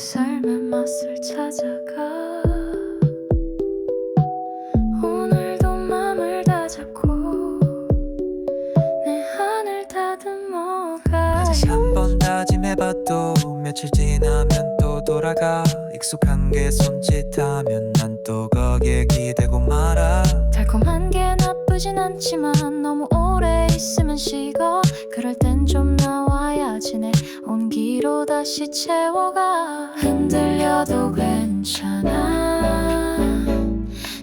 삶의 맛을 찾아가. 오늘도 맘을 다잡고 내 한을 다듬어가. 다시 한번 다짐해봐도 며칠 지나면 또 돌아가. 익숙한 게 손짓하면 난 또 거기에 기대고 말아. 달콤한 게 나쁘진 않지만 너무 오래 있으면 식어. 그럴 땐 좀 나와야지 내. 온기로 다시 채워가. 흔들려도 괜찮아.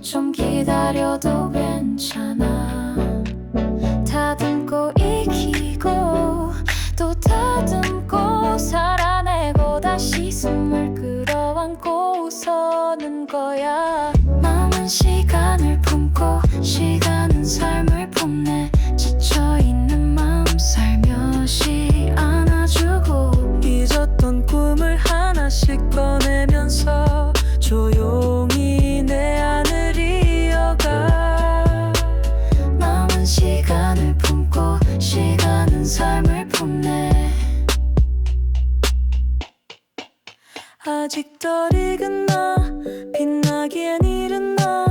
좀 기다려도 괜찮아. 다듬고 익히고 또 다듬고 살아내고 다시 숨을 끌어안고 웃어는 거야 아직 덜 익은 나 빛나기엔 이른 나.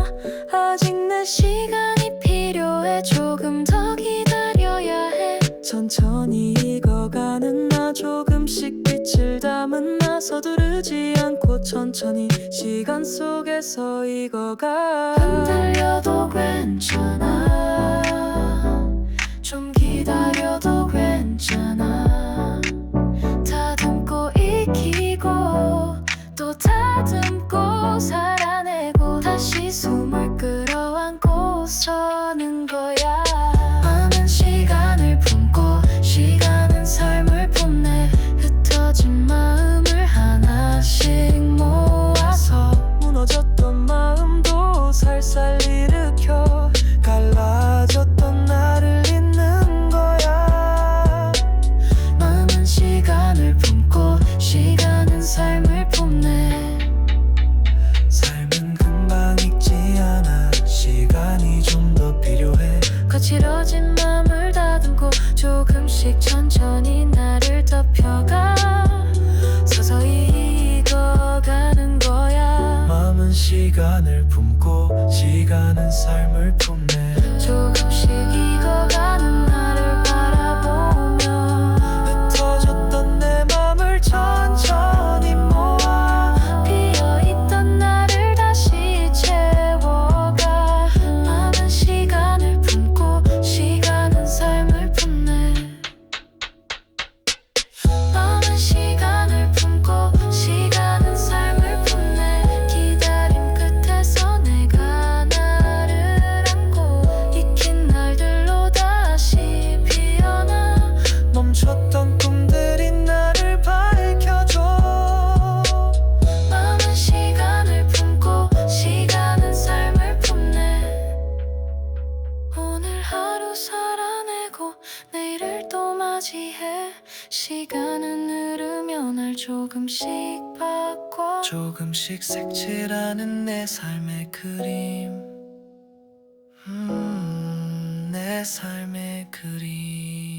아직 내 시간이 필요해. 조금 더 기다려야 해. 천천히 익어가는 나. 조금씩 빛을 담은 나. 서두르지 않고 천천히 시간 속에서 익어가. 흔들려도 괜찮아. 좀 기다려도 괜찮아 시간을 품고 시간은 삶을 품네 하루 살아내고 내일을 또 맞이해. 시간은 흐르며 날 조금씩 바꿔. 조금씩 색칠하는 내 삶의 그림. 음, 내 삶의 그림